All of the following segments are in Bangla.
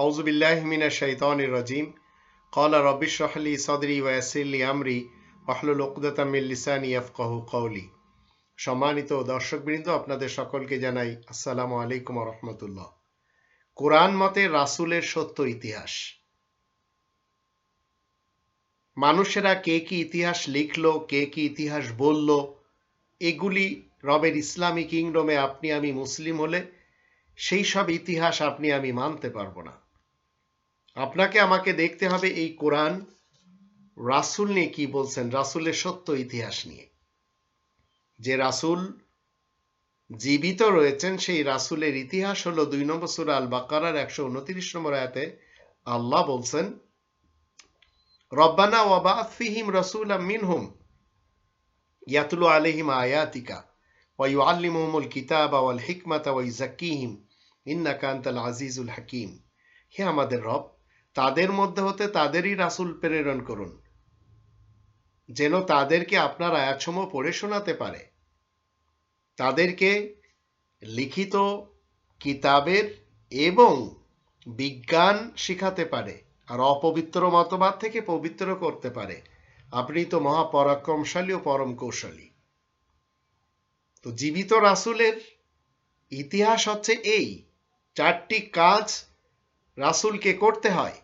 আউজুবিল্লাহমিনা শৈতানির রাজিম। কলা রবিশ রহলি সদরি ওয়াসিল্লি আমরি ওয়াহলুল ওকদাতামিল লিসানি ইয়াফকাহু কৌলি সম্মানিত দর্শকবৃন্দ, আপনাদের সকলকে জানাই আসসালামু আলাইকুম রহমতুল্লাহ। কোরআন মতে রাসুলের সত্য ইতিহাস। মানুষেরা কে কি ইতিহাস লিখল, কে কি ইতিহাস বলল, এগুলি রবের ইসলামী কিংডমে আপনি আমি মুসলিম হলে সেই সব ইতিহাস আপনি আমি মানতে পারব না। আপনাকে আমাকে দেখতে হবে এই কোরআন রাসূল নিয়ে কি বলছেন? রাসূলের সত্য ইতিহাস নিয়ে। যে রাসূল জীবিত রয়েছেন, সেই রাসূলের ইতিহাস হলো দুই নম্বর সূরা আল বাকারার একশো উনত্রিশ নম্বর আয়াতে আল্লাহ বলছেন, রব্বানা ওয়াবাআথ ফিহিম রাসূলাম মিনহুম ইয়াতলু আলাইহিম আয়াতিকা ওয়া ইউআল্লিমুহুমুল কিতাবা ওয়াল হিকমাতা ওয়া ইউযাক্কিহিম ইন্নাকা আনতাল আজিজুল হাকীম। হে আমাদের রব তাদের মধ্যে হতে তাদেরই রাসূল প্রেরণ করুন। যেন তাদেরকে আপনার আয়াতসমূহ পড়ে শোনাতে পারে। তাদেরকে লিখিত কিতাবের এবং বিজ্ঞান শিখাতে পারে আর অপবিত্র মতবাদ থেকে পবিত্র করতে পারে। আপনি তো মহাপরাক্রমশালী ও পরম কৌশলী। তো জীবিত রাসুলের ইতিহাস হচ্ছে এই, চারটি কাজ রাসূলকে করতে হয়।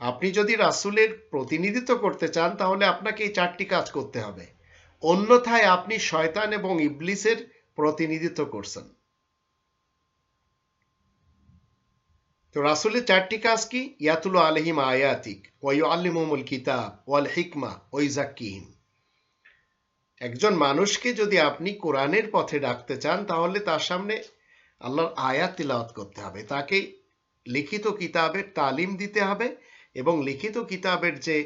আপনি যদি রাসূলের প্রতিনিধিত্ব করতে চান, তাহলে আপনাকে এই চারটি কাজ করতে হবে। অন্যথায় আপনি শয়তান এবং ইবলিসের প্রতিনিধিত্ব করছেন। তো রাসূলের চারটি কাজ কি? ইয়াতুল আলহিম আয়াতিক, ওয়ু আল্লিমুল কিতাব, ওয়াল হিকমা ওই জাক্কিহিম একজন মানুষকে যদি আপনি কোরআনের পথে ডাকতে চান, তাহলে তার সামনে আল্লাহর আয়াত তিলাওয়াত করতে হবে। তাকে লিখিত কিতাবের তালিম দিতে হবে এবং লিখিত কিতাবের যে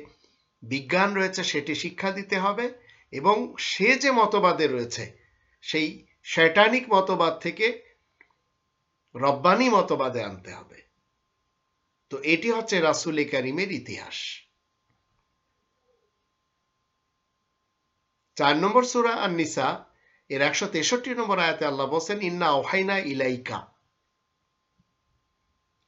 বিজ্ঞান রয়েছে সেটি শিক্ষা দিতে হবে এবং সে যে মতবাদে রয়েছে, সেই শৈটানিক মতবাদ থেকে রব্বানি মতবাদে আনতে হবে। তো এটি হচ্ছে রাসুল করিমের ইতিহাস। চার নম্বর সুরা আর নিসা এর একশো তেষট্টি নম্বর আয়াতে আল্লাহ বলছেন, ইন্না ওহাইনা ইলাইকা।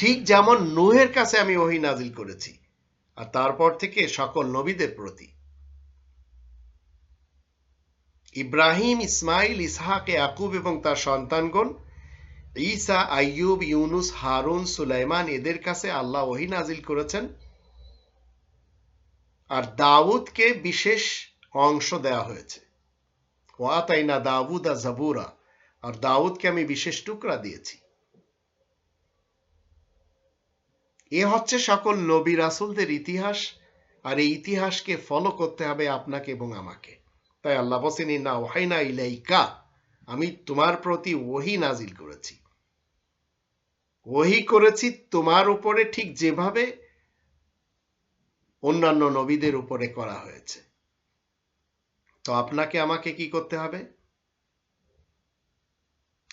ঠিক যেমন নুহের কাছে আমি ওহি নাজিল করেছি, আর তারপর থেকে সকল নবীদের প্রতি। ইব্রাহিম, ইসমাইল, ইসহাক, ইয়াকুব এবং তার সন্তানগণ, ঈসা, আইয়ুব, ইউনুস, হারুন, সুলাইমান, এদের কাছে আল্লাহ ওহি নাজিল করেছেন। আর দাউদকে বিশেষ অংশ দেওয়া হয়েছে। ওয়াতাইনা দাউদা জাবুরা, আর দাউদকে আমি বিশেষ টুকরা দিয়েছি। এ হচ্ছে সকল নবী রাসুলদের ইতিহাস, আর এই ইতিহাসকে ফলো করতে হবে আপনাকে এবং আমাকে। তাই আল্লাহ বসেন না ওহাইনা ইলাইকা, আমি তোমার প্রতি ওহি নাজিল করেছি। ওহি করেছি তোমার উপরে ঠিক যেভাবে অন্যান্য নবীদের উপরে করা হয়েছে। তো আপনাকে আমাকে কি করতে হবে?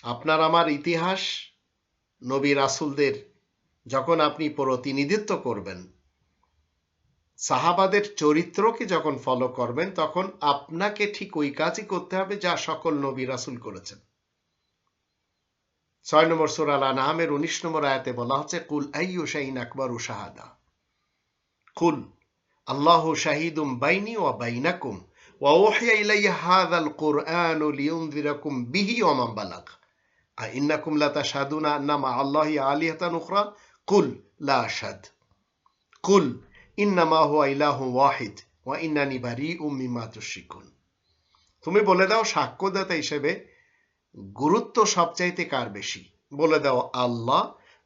আপনার আমার ইতিহাস নবী রাসুলদের যখন আপনি প্রতিনিধিত্ব করবেন, সাহাবাদের চরিত্রকে যখন ফলো করবেন, তখন আপনাকে ঠিক ওই কাজই করতে হবে যা সকল নবী রাসুল করেছেন। ছয় নম্বর সুরাল আনহামের উনিশ নম্বর আয়াতে বলা হচ্ছে, কুল আইয়ু শাহিন আকবর ও শাহাদা? কুল, আল্লাহ শাহিদ উম বাইনি ও বাইনাকুম ওয়া ওহিয়া ইলাইয়া হাদাল কুরআন লিউনযিরাকুম বিহি ওয়া মান বালাগ। ইন্নাকুম লা তাশহাদুনা আন্না মা আল্লাহি আলিহাতান قل لا أشهد قل ইন্নামা হুয়া ইলাহু ওয়াহিদ ওয়া ইন্নানি বারিউম মিম্মা তুশরিকুন তুমি বলে দাও সাক্ষ্যদাতা হিসেবে গুরুত্ব সবচাইতে কার বেশি বলে দাও আল্লাহ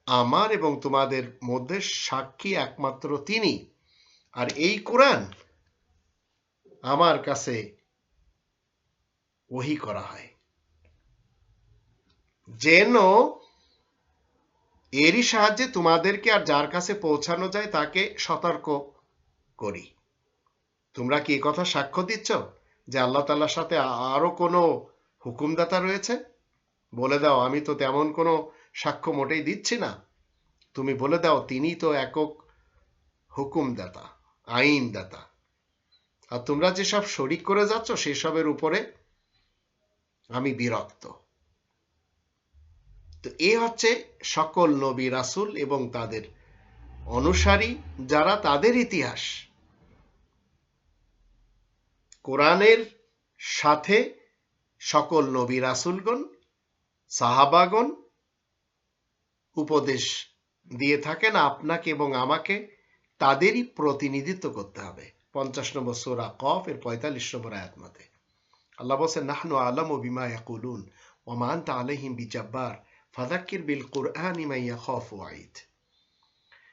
আমার এবং তোমাদের মধ্যে সাক্ষী একমাত্র তিনি আর এই কোরআন আমার কাছে ওহি করা হয় যেন এরই সাহায্যে তোমাদেরকে আর যার কাছে পৌঁছানো যায় তাকে সতর্ক করি। তোমরা কি কথা সাক্ষ্য দিচ্ছ যে আল্লাহ তাল্লার সাথে আরও কোনো হুকুমদাতা রয়েছে? বলে দাও, আমি তো তেমন কোনো সাক্ষ্য মোটেই দিচ্ছি না। তুমি বলে দাও তিনি তো একক হুকুমদাতা, আইনদাতা। আর তোমরা যেসব শরিক করে যাচ্ছ, সেসবের উপরে আমি বিরক্ত। তো এ হচ্ছে সকল নবী রাসুল এবং তাদের অনুসারী যারা তাদের ইতিহাস। কোরআনের সাথে সকল নবী রাসুলগণ, সাহাবাগণ উপদেশ দিয়ে থাকেন, আপনাকে এবং আমাকে তাদেরই প্রতিনিধিত্ব করতে হবে। পঞ্চাশ নম্বর সোরা কফ এর পঁয়তাল্লিশ নম্বর আয়াত মতে। আল্লাহ বলছেন, নাহনু আলম ও বিমা ইয়াকুলুন ওমান তা আলহিম বিজাব্বার। ফাদাক্কির বিল কোরআন ইমাইয়া খফ ওয়াইদ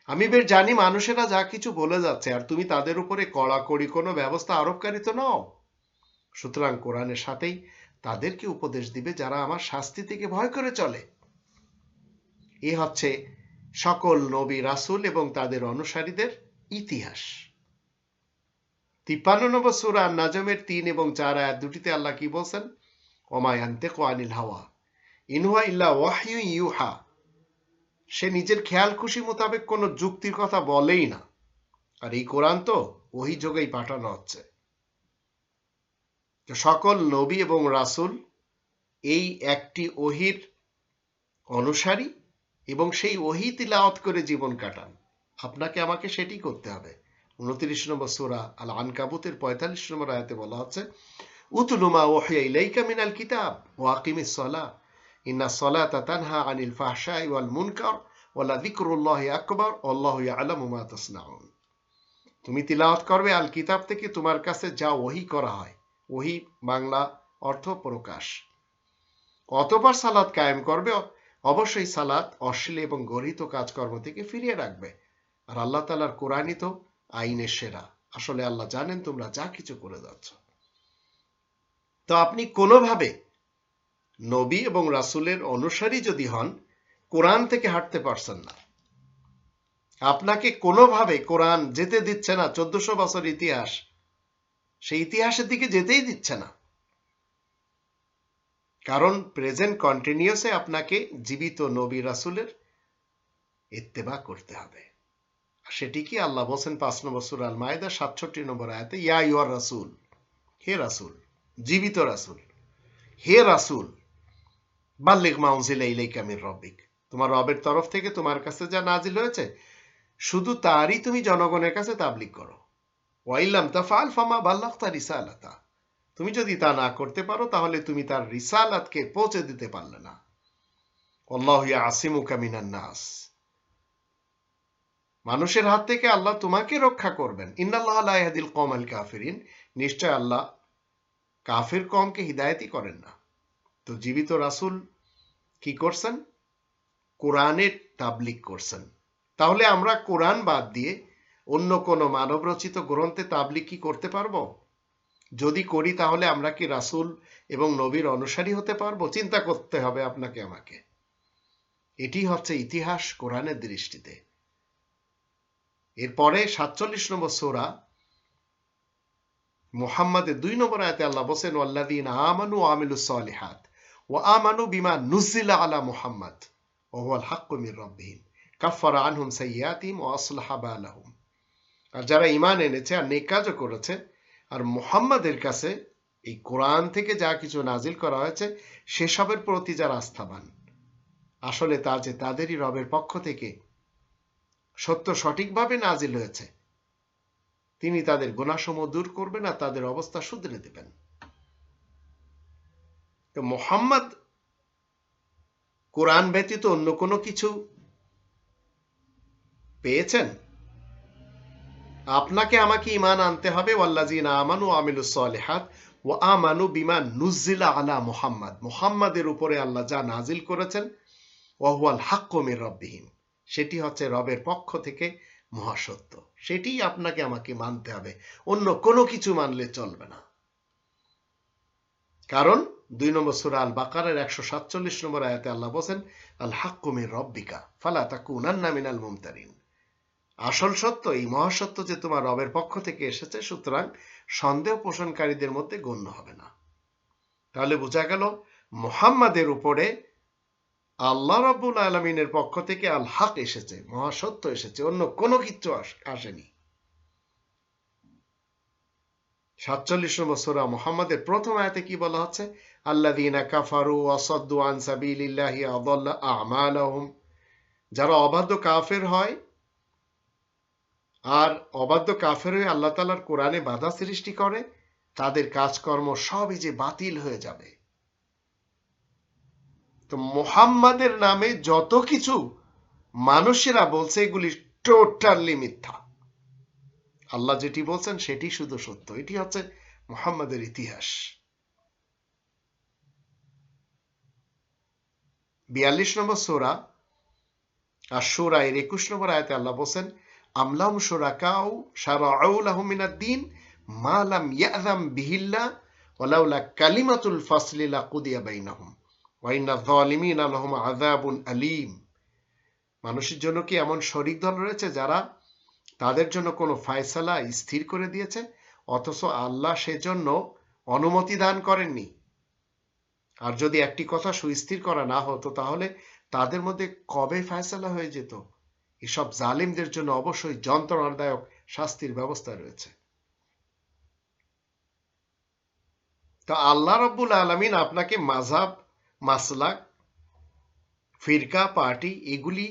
আমি বেশ জানি মানুষেরা যা কিছু বলে যাচ্ছে, আর তুমি তাদের উপরে কড়াকড়ি কোনো ব্যবস্থা আরোপকারী তো নও। সুতরাং কোরআনের সাথেই তাদেরকে উপদেশ দিবে যারা আমার শাস্তি থেকে ভয় করে চলে। এ হচ্ছে সকল নবী রাসুল এবং তাদের অনুসারীদের ইতিহাস। তিপ্পান্ন নম্বর সুরা নাজমের তিন এবং চার আয়াত দুটিতে আল্লাহ কি বলছেন? ওমায়ান্তে কোয়ানিল হাওয়া। ইনহুয়া ইল্লা ওয়াহিউ ইউহা। সে নিজের খেয়াল খুশি মোতাবেক কোনো যুক্তির কথা বলেই না। আর এই কোরআন তো ওহি যোগেই পাঠানো হচ্ছে। সকল নবী এবং রাসুল এই একটি ওহির অনুসারী এবং সেই ওহি তিলাওয়াত করে জীবন কাটান। আপনাকে আমাকে সেটি করতে হবে। উনত্রিশ নম্বর সুরা আল আনকাবুতের পঁয়তাল্লিশ নম্বর আয়াতে বলা হচ্ছে উতলুমা ওহিয়া ইলাইকা মিনাল কিতাব ওয়াকিমিস সলা ইন্না তুমি তিলাওয়াত করবে আল কিতাব থেকে তোমার কাছে যা ওহি করা হয়। ওহি, বাংলা, অর্থ, প্রকাশ। সালাত কায়েম করবে। অবশ্যই সালাত অশ্লীল এবং গরিত কাজকর্ম থেকে ফিরিয়ে রাখবে। আর আল্লাহ তালার কোরআনই তো আইনের সেরা। আসলে আল্লাহ জানেন তোমরা যা কিছু করে যাচ্ছ। তো আপনি কোনোভাবে নবী এবং রাসুলের অনুসারী যদি হন, কোরআন থেকে হাঁটতে পারছেন না। আপনাকে কোনোভাবে কোরআন যেতে দিচ্ছে না, চোদ্দশো বছর ইতিহাস, সেই ইতিহাসের দিকে যেতেই দিচ্ছে না। কারণ প্রেজেন্ট কন্টিনিউসে আপনাকে জীবিত নবী, রাসুলের ইত্তেবা করতে হবে। সেটি কি আল্লাহ বলছেন পাঁচ নম্বর সুর আল মায়দা সাতষট্টি নম্বর আয়াতে, ইয়া ইউর রাসুল হে রাসুল, জীবিত রাসুল, হে রাসুল বাল্লিক মাউজিল ইলাইকা মির রব্বিক। তোমার রবের তরফ থেকে তোমার কাছে যা নাজিল হয়েছে, শুধু তারই তুমি জনগণের কাছে তাবলিক করো। ওয়াইল্লাম তাফাল ফামা বাল্লাহ তা রিসালাতা। তুমি যদি তা না করতে পারো, তাহলে তুমি তার রিসালাতকে পৌঁছে দিতে পারলে না। আল্লাহ আসিমুকা মিনান নাস। মানুষের হাত থেকে আল্লাহ তোমাকে রক্ষা করবেন। ইন্নাল্লাহ কম আল কাফিরিন। নিশ্চয় আল্লাহ কাফির কমকে হিদায়তই করেন না। তো জীবিত রাসুল কি করছেন? কোরআনের তাবলিক করছেন। তাহলে আমরা কোরআন বাদ দিয়ে অন্য কোনো মানবরচিত গ্রন্থে তাবলিক কি করতে পারব? যদি করি তাহলে আমরা কি রাসুল এবং নবীর অনুসারী হতে পারব? চিন্তা করতে হবে আপনাকে আমাকে। এটি হচ্ছে ইতিহাস কোরআনের দৃষ্টিতে। এরপরে সাতচল্লিশ নম্বর সোরা, মোহাম্মদের দুই নম্বর আয়তে আল্লাহ বসেন ওয়াল্লাদিন আমানু আমিলু সালিহাত। আর যারা ইমান এনেছে আর নেক কাজও করেছে, আর মুহাম্মাদের কাছে এই কোরআন থেকে যা কিছু নাজিল করা হয়েছে, সেসবের প্রতি যারা আস্থাবান, আসলে তা যে তাদেরই রবের পক্ষ থেকে সত্য সঠিকভাবে নাজিল হয়েছে, তিনি তাদের গুণাসমূহ দূর করবেন আর তাদের অবস্থা শুধরে দেবেন। তো মোহাম্মদ কোরআন ব্যতীত অন্য কোনো কিছু পেয়েছেন? আপনাকে আমাকে ইমান আনতে হবে আমানু আমিলু ও আমানু নুজিলা আলা মুহাম্মদ। মুহাম্মাদের উপরে আল্লাহ যা নাজিল করেছেন হাক্কমের রব্বিহীন সেটি হচ্ছে রবের পক্ষ থেকে মহাসত্য। সেটি আপনাকে আমাকে মানতে হবে। অন্য কোনো কিছু মানলে চলবে না। কারণ দুই নম্বর সুরা আল বাকারের একশো সাতচল্লিশ নম্বর আয়াতে আল্লাহ বলছেন আল হাক্কুমির রব্বিকা, ফালা তাকুনান্না মিনাল মুমতারিন। আসল সত্য, এই মহাসত্য যে তোমার রবের পক্ষ থেকে এসেছে, সুতরাং সন্দেহ পোষণকারীদের মধ্যে গণ্য হবে না। তাহলে বোঝা গেল, মোহাম্মদের উপরে আল্লাহ রব্বুল আলমিনের পক্ষ থেকে আল হাক এসেছে, মহাসত্য এসেছে, অন্য কোনো কিছু আসেনি। সাতচল্লিশ নম্বর সোরা মোহাম্মদের প্রথম আয়াতে কি বলা হচ্ছে? কাফারু অসদ্দু যারা অবাধ্য কাফের হয় আর অবাধ্য কাফের হয়ে আল্লাহ তালার কোরআনে বাধা সৃষ্টি করে, তাদের কাজকর্ম সবই যে বাতিল হয়ে যাবে। তো মোহাম্মদের নামে যত কিছু মানুষেরা বলছে, এগুলি টোটালি মিথ্যা। আল্লাহ যেটি বলছেন সেটি শুধু সত্য। এটি হচ্ছে মোহাম্মদের ইতিহাস। বিয়াল্লিশ নম্বর সোরা, আর সোরা এর একুশ নম্বর আয়তে আল্লাহ বলছেন আমলাম মালাম ইয়াদাম বিহিল্লা ওলাউলা কালিমাতুল ফাসলিলা কুদিয়া ওয়াইনা যালিমিন আলহুম আযাবুন আলীম। মানুষের জন্য কি এমন শরিক দল রয়েছে যারা তাদের জন্য কোনো ফায়সালা স্থির করে দিয়েছে অথচ আল্লাহ সেজন্য অনুমতি দান করেননি। আর যদি একটি কথা সুস্থির করা না হতো, তাহলে তাদের মধ্যে কবে ফায়সালা হয়ে যেত? এসব জালিমদের জন্য অবশ্যই যন্ত্রণাদায়ক শাস্তির ব্যবস্থা রয়েছে। তো আল্লাহ রব্বুল আলমিন আপনাকে মাঝাব মাসলাক, ফিরকা, পার্টি এগুলি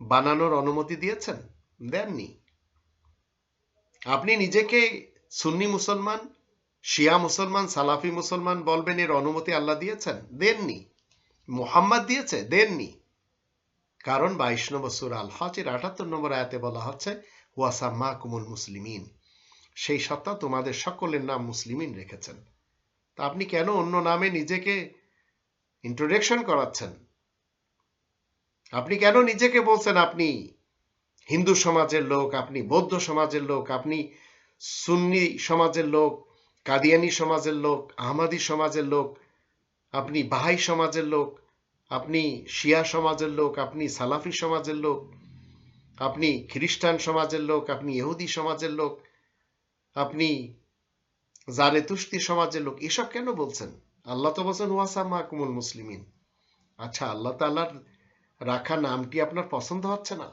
বানানোর অনুমতি দিয়েছেন? দেননি আপনি নিজেকে সুন্নি মুসলমান, শিয়া মুসলমান, সালাফি মুসলমান বলবেন, এর অনুমতি আল্লাহ দিয়েছেন? দেননি মোহাম্মদ দিয়েছে? দেননি কারণ বাইশ নম্বর সুর আল হজের আটাত্তর নম্বর আয়াতে বলা হচ্ছে ওয়াসাম্মা কুমুল মুসলিমিন সেই সত্তা তোমাদের সকলের নাম মুসলিমিন রেখেছেন। তা আপনি কেন অন্য নামে নিজেকে ইন্ট্রোডাকশন করাচ্ছেন? আপনি কেন নিজেকে বলছেন আপনি হিন্দু সমাজের লোক আপনি বৌদ্ধ সমাজের লোক আপনি সুন্নি সমাজের লোক কাদিয়ানি সমাজের লোক আহমাদি সমাজের লোক আপনি বাহাই সমাজের লোক আপনি শিয়া সমাজের লোক আপনি সালাফি সমাজের লোক আপনি খ্রিস্টান সমাজের লোক আপনি ইহুদি সমাজের লোক আপনি জারে তুস্তি সমাজের লোক এসব কেন বলছেন আল্লাহ তো বলছেন ওয়াসামা কুমুল মুসলিমিন আচ্ছা আল্লাহ তাল্লার রাখা নামটি আপনার পছন্দ হচ্ছে না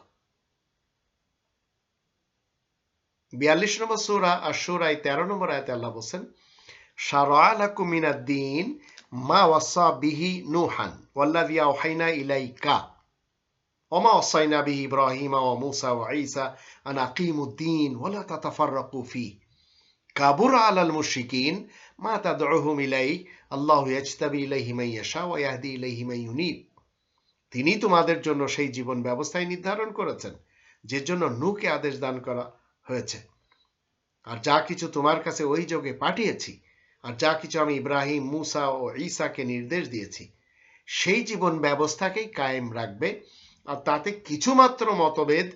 বিয়াল্লিশ নম্বর সুরা আর সুরাই তেরো নম্বর আয়তে আল্লাহ বলছেন সারাকুমিনাদ্দিন মা ওয়াসা বিহি নুহান ওয়াল্লাযী আওহাইনা ইলাইকা ওমা ওয়াসাইনা বিহি ইব্রাহিমা আন ওয়ালা কাবুর আলাল মা তাদউহুম ইলাই আল্লাহু ইয়াজতাবি ইলাইহি মান ইয়াশা ওয়া ইয়াহদি ইউনিব। তিনি তোমাদের জন্য সেই জীবন ব্যবস্থায় নির্ধারণ করেছেন যে জন্য নূকে আদেশ দান করা হয়েছে। আর যা কিছু তোমার কাছে ওই যোগে পাঠিয়েছি, আর যা কিছু আমি ইব্রাহিম, মুসা ও ঈসাকে নির্দেশ দিয়েছি, সেই জীবন ব্যবস্থাকেই কায়েম রাখবে, আর তাতে কিছুমাত্র মতভেদ,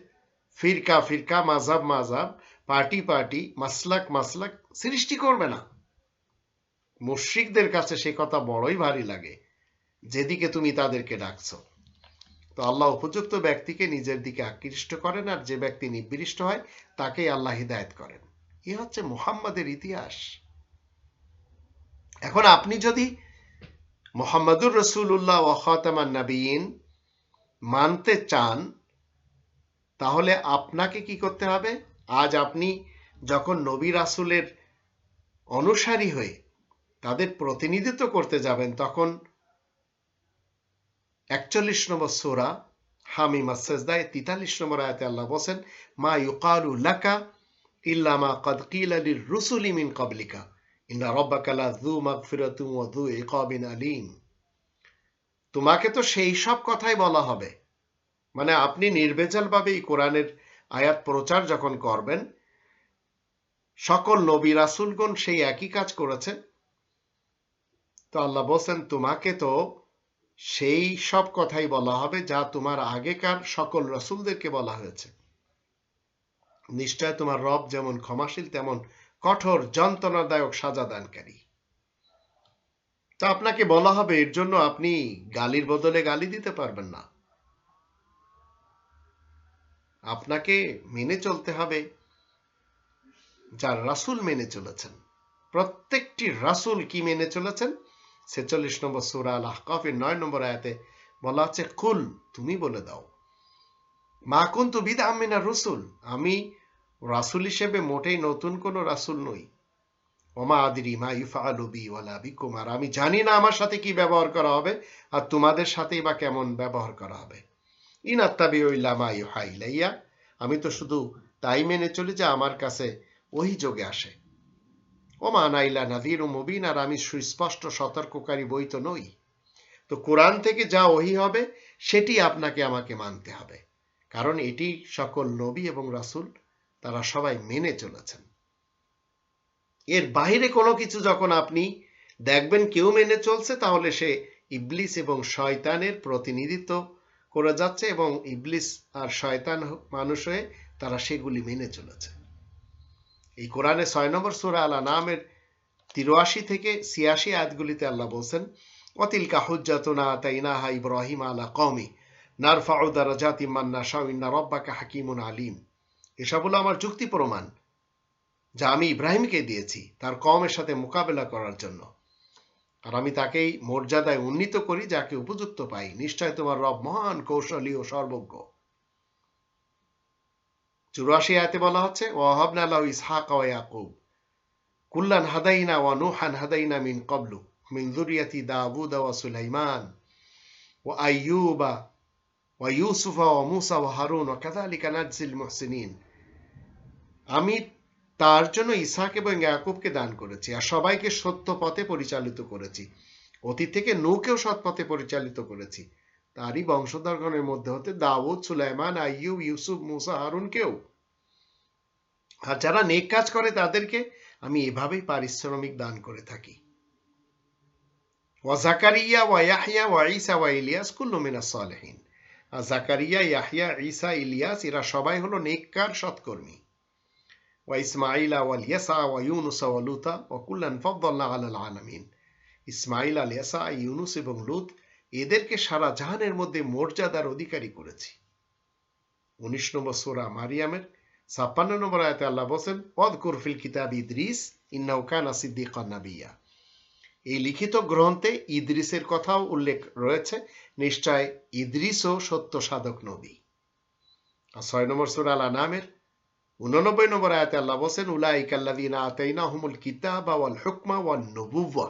ফিরকা ফিরকা মাজাব মাজাব পার্টি পার্টি, মাসলাক মাসলাক সৃষ্টি করবে না। মুশ্রিকদের কাছে সে কথা বড়ই ভারী লাগে, যেদিকে তুমি তাদেরকে ডাকছো। তো আল্লাহ উপযুক্ত ব্যক্তিকে নিজের দিকে আকৃষ্ট করেন আর যে ব্যক্তি নিবৃষ্ট হয়, তাকেই আল্লাহ হিদায়ত করেন। এ হচ্ছে মুহাম্মাদের ইতিহাস। এখন আপনি যদি মোহাম্মদুর রসুল্লাহ ওয়াখাতামান নবীন মানতে চান, তাহলে আপনাকে কি করতে হবে? আজ আপনি যখন নবী রাসুলের অনুসারী হয়ে তাদের প্রতিনিধিত্ব করতে যাবেন, তখন একচল্লিশ নম্বর সোরা নম্বর আল্লাহ মা ইউকালু লাকা ইল্লামা কদ কিল আলির রুসুলি মিন কবলিকা ইন্না দু দু আলিম। তোমাকে তো সেই সব কথাই বলা হবে। মানে আপনি নির্বেজালভাবে এই কোরআনের আয়াত প্রচার যখন করবেন, সকল নবী রাসুলগণ সেই একই কাজ করেছে তো আল্লাহ বলছেন, তোমাকে তো সেই সব কথাই বলা হবে যা তোমার আগেকার সকল রসুলদেরকে বলা হয়েছে। নিশ্চয় তোমার রব যেমন ক্ষমাশীল, তেমন কঠোর, যন্ত্রণাদায়ক সাজা দানকারী। তা আপনাকে বলা হবে, এর জন্য আপনি গালির বদলে গালি দিতে পারবেন না। আপনাকে মেনে চলতে হবে। যার রাসুল মেনে চলেছেন, প্রত্যেকটি রাসূল কি মেনে চলেছেন? ছেচল্লিশ নম্বর সুরা আল আহকাফের নয় নম্বর আয়াতে বলা আছে, কুল, তুমি বলে দাও। মা কুন্তু বিদ আমিনা রসুল আমি রাসূল হিসেবে মোটেই নতুন কোনো রাসূল নই। ওমা আদিরি মা ইউফাআলু বি ওয়ালা বিকুম। আর আমি জানি না আমার সাথে কি ব্যবহার করা হবে আর তোমাদের সাথেই বা কেমন ব্যবহার করা হবে। ইন আত্তাবি ইল্লা মা ইউহা ইলাইয়া। আমি তো শুধু তাই মেনে চলি যে আমার কাছে ওই যোগে আসে। ওমা নাইলা নাদির মুবিন আর আমি সুস্পষ্ট সতর্ককারী বই তো নই। তো কোরআন থেকে যা ওহি হবে, সেটি আপনাকে আমাকে মানতে হবে। কারণ এটি সকল নবী এবং রাসূল, তারা সবাই মেনে চলেছেন। এর বাইরে কোনো কিছু যখন আপনি দেখবেন কেউ মেনে চলছে, তাহলে সে ইবলিস এবং শয়তানের প্রতিনিধিত্ব করে যাচ্ছে এবং ইবলিস আর শয়তান মানুষ হয়ে তারা সেগুলি মেনে চলেছে। এই কোরআনে ছয় নম্বর সুরা আলা নামের তিরাশি থেকে ছিয়াশি আয়াতগুলিতে আল্লাহ বলছেন অতিলকা হুজ্জাতুনা তাইনাহা ইব্রাহিম আলা মান ইন্না রব্বাকা হাকিমুন আলিম। এসব হলো আমার যুক্তি প্রমাণ যা আমি ইব্রাহিমকে দিয়েছি তার কমের সাথে মোকাবেলা করার জন্য। আর আমি তাকেই মর্যাদায় উন্নীত করি যাকে উপযুক্ত পাই। নিশ্চয় তোমার রব মহান, কৌশলী ও সর্বজ্ঞ। চুরাশি আয়াতে বলা হচ্ছে লাহু ইসহাক ইয়াকুব। কুল্লান হাদাইনা ওয়া নূহান হাদাইনা মিন ক্বাবলু, মিন যুররিয়াতি দাউদ ওয়া সুলাইমান, ওয়া ওয়া ওয়া হারুন, ওয়া কাযালিকা নাজজিল মুহসিনিন। আমি তার জন্য ইসহাক এবং ইয়াকুবকে দান করেছি আর সবাইকে সত্য পথে পরিচালিত করেছি। অতীত থেকে নৌকেও সৎ পথে পরিচালিত করেছি। তারই বংশধরগণের মধ্যে হতে দাউদ, সুলাইমান, আইয়ুব, ইউসুফ, মুসা হারুনকেও আর যারা নেক কাজ করে তাদেরকে আমি এভাবেই পারিশ্রমিক দান করে থাকি। ওয়া জাকারিয়া ওয়া ইয়াহইয়া ওয়া ইলিয়াস আর জাকারিয়া ইয়াহইয়া ঈসা, ইলিয়াস, এরা সবাই হলো নেককার সৎকর্মী। ওয়া ইসমাইলা ওয়াল ইয়াসা ওয়া ইউনুস ওয়া লুতা ওয়া কুল্লান ফাদ্দালনা আলাল আলামিন। ইসমাইল আল ইয়াসা, ইউনুস এবং লুত এদেরকে সারা জাহানের মধ্যে মর্যাদার অধিকারী করেছি। উনিশ নম্বর সোরা মারিয়ামের ছাপ্পান্ন নম্বর আয়তে আল্লাহ বলছেন পদ কুরফিল কিতাব ইদ্রিস ইন্নাউ কানা সিদ্দিকান নাবিয়া। এই লিখিত গ্রন্থে ইদ্রিসের কথাও উল্লেখ রয়েছে। নিশ্চয় ইদ্রিসও সত্য সাধক নবী। আর ছয় নম্বর সুরা আল নামের উননব্বই নম্বর আয়াতে আল্লাহ বলছেন উলাইকাল্লাদিনা আতাইনা হুমুল কিতাবা ওয়াল হুকমা ওয়াল নবুওয়া।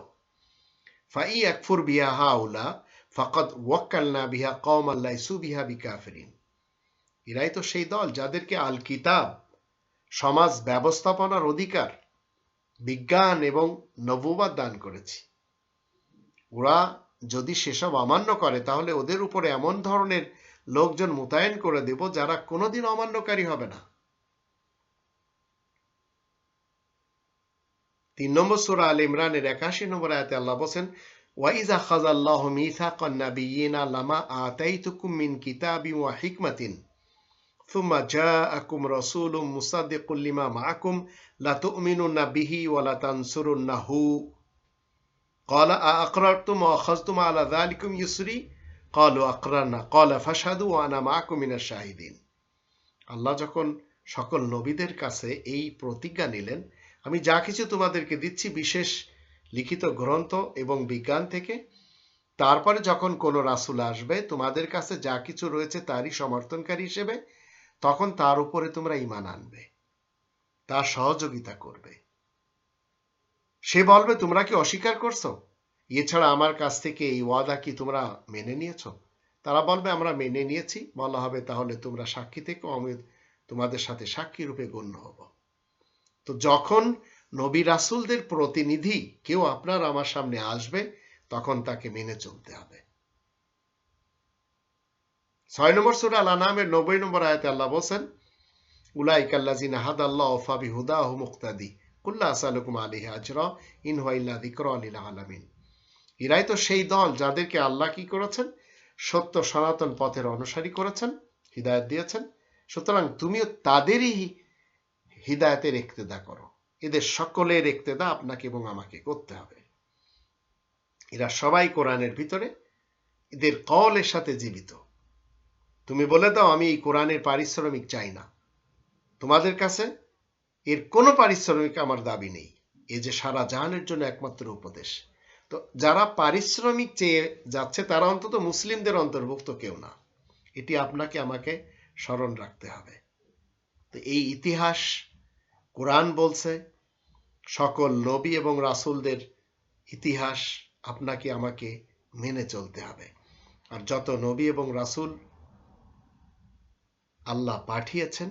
ফাই আকফুর বিহা হাউলা ফাকাদ ওয়াক্কালনা বিহা কওমান লাইসু বিহা বিকাফিরিন। এরাই তো সেই দল যাদেরকে আল কিতাব সমাজ ব্যবস্থাপনার অধিকার, বিজ্ঞান এবং নবুবাদ দান করেছি। ওরা যদি সেসব অমান্য করে, তাহলে ওদের উপরে এমন ধরনের লোকজন মোতায়েন করে দেব যারা কোনোদিন অমান্যকারী হবে না। তিন নম্বর সুরা আল ইমরানের একাশি নম্বর আয়াতে আল্লাহ বলছেন ওয়াইজা খাজাল্লাহ মিথাকান নাবিয়িনা লামা আতাইতুকুম মিন কিতাবি ওয়া হিকমাতিন ثم جاءكم رسول مصدق لما معكم لتؤمنن به ولتنصرنه قال أأقررتم وأخذتم على ذلكم يسري قالوا أقررنا قال فاشهدوا وأنا معكم من الشاهدين আল্লাহ যখন সকল নবীদের কাছে এই প্রতিজ্ঞা নিলেন আমি যা কিছু তোমাদেরকে দিচ্ছি বিশেষ লিখিত গ্রন্থ এবং বিজ্ঞান থেকে। তারপরে যখন কোনো রাসুল আসবে, তোমাদের কাছে যা কিছু রয়েছে তারই সমর্থনকারী হিসেবে, তখন তার উপরে তোমরা ইমান আনবে। তার সহযোগিতা করবে। সে বলবে, তোমরা কি অস্বীকার করছ? এছাড়া আমার কাছ থেকে এই ওয়াদা কি তোমরা মেনে নিয়েছ? তারা বলবে, আমরা মেনে নিয়েছি। বলা হবে, তাহলে তোমরা সাক্ষী থেকে আমি তোমাদের সাথে সাক্ষী রূপে গণ্য হব। তো যখন নবী রাসুলদের প্রতিনিধি কেউ আপনার আমার সামনে আসবে, তখন তাকে মেনে চলতে হবে। ছয় নম্বর সুরা আল নামের নব্বই নম্বর আয়াতে আল্লাহ বলছেন উলাই কাল্লাজিনা হাদ আল্লাহ হুদা মুক্তাদি, কুল্লা আসালুকুম আজরা, ইন হুয়াইল্লা দিকর আলিল আলামিন। এরাই তো সেই দল যাদেরকে আল্লাহ কি করেছেন? সত্য সনাতন পথের অনুসারী করেছেন, হৃদায়ত দিয়েছেন। সুতরাং তুমিও তাদেরই হৃদায়তের ইক্তেদা করো। এদের সকলের ইক্তেদা আপনাকে এবং আমাকে করতে হবে। এরা সবাই কোরআনের ভিতরে এদের কলের সাথে জীবিত। তুমি বলে দাও, আমি এই কোরআনের পারিশ্রমিক চাই না। তোমাদের কাছে এর কোনো পারিশ্রমিক আমার দাবি নেই। এ যে সারা জাহানের জন্য একমাত্র উপদেশ। তো যারা পারিশ্রমিক চেয়ে যাচ্ছে, তারা অন্তত মুসলিমদের অন্তর্ভুক্ত কেউ না। এটি আপনাকে, আমাকে স্মরণ রাখতে হবে। তো এই ইতিহাস কোরআন বলছে, সকল নবী এবং রাসূলদের ইতিহাস আপনাকে, আমাকে মেনে চলতে হবে। আর যত নবী এবং রাসূল আল্লাহ পাঠিয়েছেন,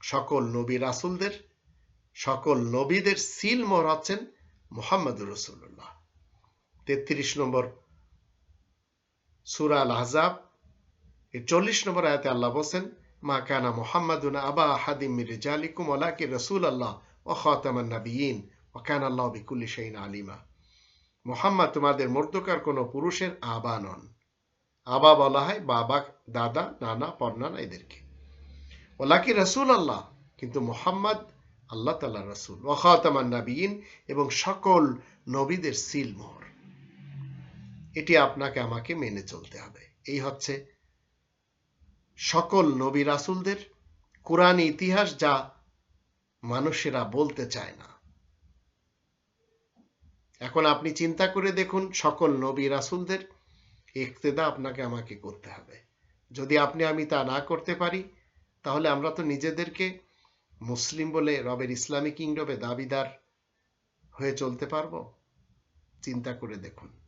সকল নবী রাসূলদের, সকল নবীদের সিল মোহর হচ্ছেন মোহাম্মদুর রসুল্লাহ তেত্রিশ নম্বর সুরা আল আহজাব এর চল্লিশ নম্বর আয়াতে আল্লাহ বলছেন মা কানা মোহাম্মদুন আবা রিজালিকুম ওয়ালাকি রসুল আল্লাহ ও খাতামান নাবিয়িন ও কান আল্লাহ বিকুল্লি আলিমা। মোহাম্মদ তোমাদের মর্দকার কোনো পুরুষের আবা নন। আবা বলা হয় বাবা, দাদা, নানা, পর্নানা এদেরকে। ওলাকি রসুল আল্লাহ কিন্তু মোহাম্মদ আল্লাহ তাল্লাহ রসুল। ওখাতামান নাবিয়িন এবং সকল নবীদের সিল মোহর এটি আপনাকে, আমাকে মেনে চলতে হবে। এই হচ্ছে সকল নবী রাসুলদের কোরআন ইতিহাস যা মানুষেরা বলতে চায় না। এখন আপনি চিন্তা করে দেখুন, সকল নবী রাসুলদের ইক্তেদা আপনাকে আমাকে করতে হবে। যদি আপনি, আমি তা না করতে পারি, তাহলে আমরা তো নিজেদেরকে মুসলিম বলে রবের ইসলামী কিংডমে দাবিদার হয়ে চলতে পারব? চিন্তা করে দেখুন।